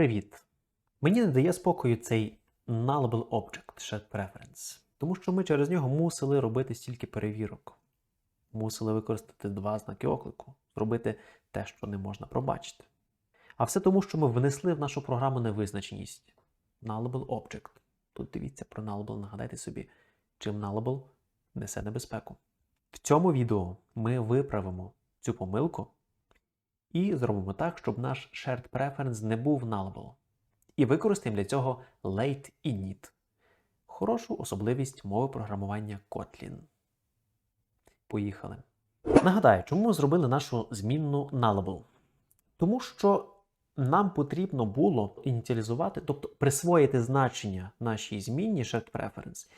Привіт! Мені не дає спокою цей nullable object shared preference, тому що ми через нього мусили робити стільки перевірок. Мусили використати два знаки оклику, зробити те, що не можна пробачити. А все тому, що ми внесли в нашу програму невизначеність nullable object. Тут дивіться про nullable, нагадайте собі, чим nullable несе небезпеку. В цьому відео ми виправимо цю помилку і зробимо так, щоб наш shared preference не був nullable. І використаємо для цього late init. Хорошу особливість мови програмування Kotlin. Поїхали. Нагадаю, чому ми зробили нашу змінну nullable? Тому що нам потрібно було ініціалізувати, тобто присвоїти значення нашій змінні shared preference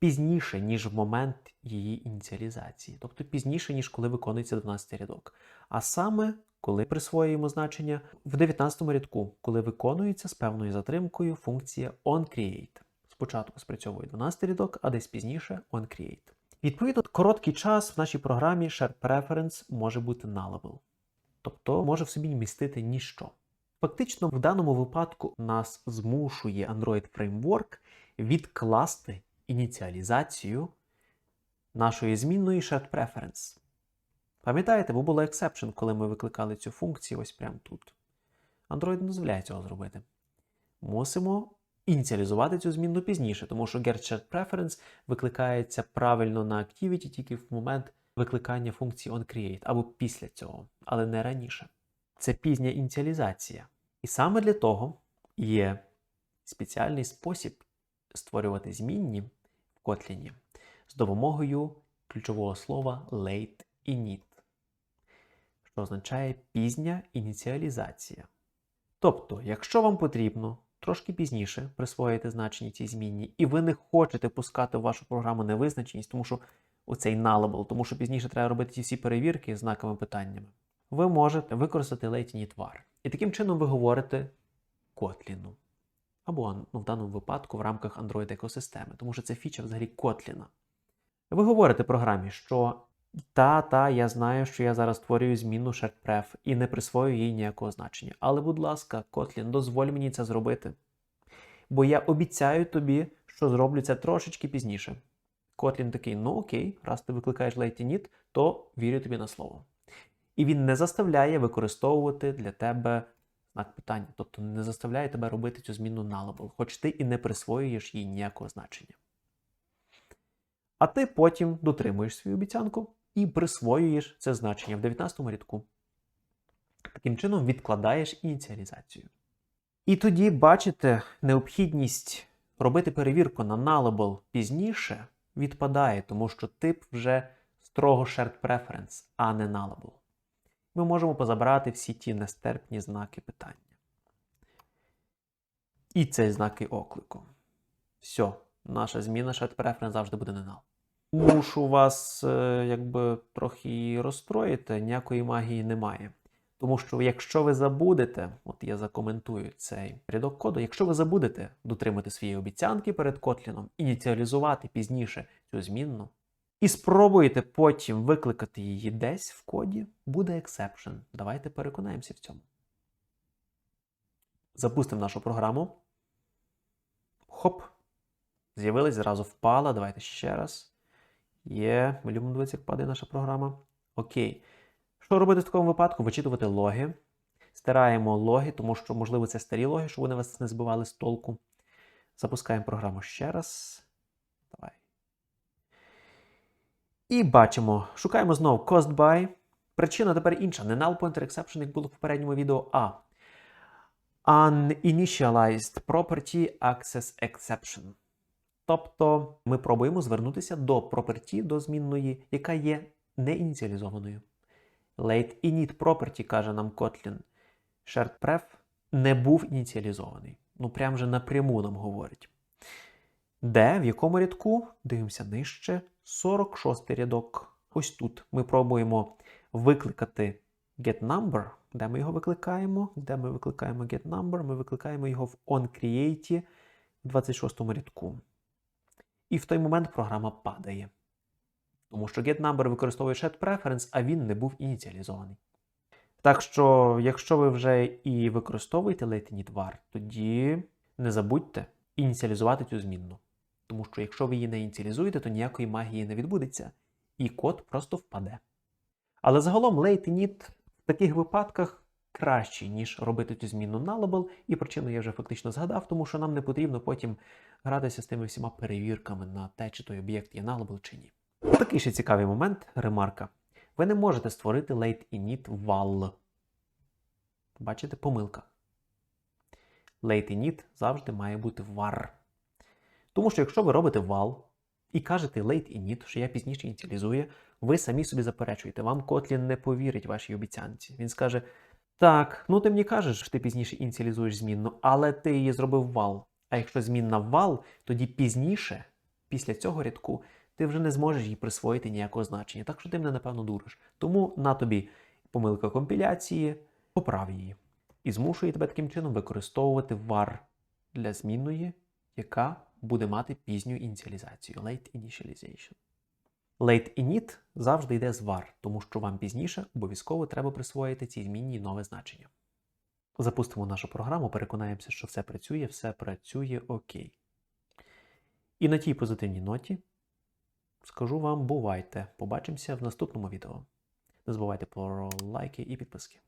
пізніше, ніж в момент її ініціалізації, тобто пізніше, ніж коли виконується 12 рядок. А саме, коли присвоюємо значення в 19 рядку, коли виконується з певною затримкою функція onCreate. Спочатку спрацьовує 12 рядок, а десь пізніше onCreate. Відповідно, короткий час в нашій програмі shared preference може бути nullable, тобто може в собі містити ніщо. Фактично, в даному випадку нас змушує Android Framework відкласти ініціалізацію нашої змінної shared preference. Пам'ятаєте, бо було exception, коли ми викликали цю функцію ось прямо тут. Android не дозволяє цього зробити. Мусимо ініціалізувати цю змінну пізніше, тому що get preference викликається правильно на Activity тільки в момент викликання функції onCreate або після цього, але не раніше. Це пізня ініціалізація. І саме для того є спеціальний спосіб створювати змінні в Kotlin з допомогою ключового слова late init, означає пізня ініціалізація. Тобто, якщо вам потрібно трошки пізніше присвоїти значення цій змінні, і ви не хочете пускати в вашу програму невизначеність, тому що оцей nullable, тому що пізніше треба робити ці всі перевірки з знаками питаннями, ви можете використати init var. І таким чином ви говорите Kotlin. Або ну, в даному випадку в рамках Android екосистеми, тому що це фіча взагалі Kotlin. Ви говорите програмі, що та, та, я знаю, що я зараз створюю зміну SharedPref і не присвоюю їй ніякого значення. Але, будь ласка, Kotlin, дозволь мені це зробити. Бо я обіцяю тобі, що зроблю це трошечки пізніше. Kotlin такий, ну окей, раз ти викликаєш late то вірю тобі на слово. І він не заставляє використовувати для тебе знак питання, тобто не заставляє тебе робити цю зміну nullable, хоч ти і не присвоюєш їй ніякого значення. А ти потім дотримуєш свою обіцянку і присвоюєш це значення в 19 рядку. Таким чином відкладаєш ініціалізацію. І тоді, бачите, необхідність робити перевірку на nullable пізніше відпадає, тому що тип вже строго shared preference, а не nullable. Ми можемо позабрати всі ті нестерпні знаки питання. І цей знаки оклику. Все, наша зміна shared preference завжди буде не null. Мушу вас е, якби трохи розстроїти, ніякої магії немає. Тому що якщо ви забудете, от я закоментую цей рядок коду, якщо ви забудете дотримати свої обіцянки перед Котліном, ініціалізувати пізніше цю змінну, і спробуєте потім викликати її десь в коді, буде exception. Давайте переконаємося в цьому. Запустимо нашу програму. Хоп. З'явилась, зразу впала. Давайте ще раз. Є, ми любимо дивитися, як падає наша програма. Окей. Що робити в такому випадку? Вичитувати логи. Стираємо логи, тому що, можливо, це старі логи, щоб вони вас не збивали з толку. Запускаємо програму ще раз. Давай. І бачимо, шукаємо знову cost by. Причина тепер інша. Не null pointer exception, як було в попередньому відео, а uninitialized property access exception. Тобто ми пробуємо звернутися до property, до змінної, яка є неініціалізованою. Late init property, каже нам Kotlin, shared pref не був ініціалізований. Ну, прям же напряму нам говорить. Де, в якому рядку? Дивимося нижче. 46 рядок. Ось тут ми пробуємо викликати getNumber. Де ми його викликаємо? Де ми викликаємо getNumber? Ми викликаємо його в onCreate в 26 рядку. І в той момент програма падає. Тому що getNumber використовує shared preference, а він не був ініціалізований. Так що, якщо ви вже і використовуєте latenit var, тоді не забудьте ініціалізувати цю змінну. Тому що якщо ви її не ініціалізуєте, то ніякої магії не відбудеться, і код просто впаде. Але загалом latenit в таких випадках кращий, ніж робити цю змінну nullable, і причину я вже фактично згадав, тому що нам не потрібно потім гратися з тими всіма перевірками на те, чи той об'єкт є nullable чи ні. Такий ще цікавий момент, ремарка. Ви не можете створити late init val. Бачите, помилка. Late init завжди має бути var. Тому що якщо ви робите val і кажете late init, що я пізніше ініціалізую, ви самі собі заперечуєте. Вам Kotlin не повірить вашій обіцянці. Він скаже: Так, ну ти мені кажеш, що ти пізніше ініціалізуєш змінну, але ти її зробив val. А якщо змінна val, тоді пізніше, після цього рядку, ти вже не зможеш їй присвоїти ніякого значення. Так що ти мене, напевно, дуриш. Тому на тобі помилка компіляції, поправ її. І змушує тебе таким чином використовувати var для змінної, яка буде мати пізню ініціалізацію late initialization. Late init завжди йде з var, тому що вам пізніше обов'язково треба присвоїти цій змінній нове значення. Запустимо нашу програму, переконаємося, що все працює, все працює окей. І на тій позитивній ноті скажу вам бувайте. Побачимося в наступному відео. Не забувайте про лайки і підписки.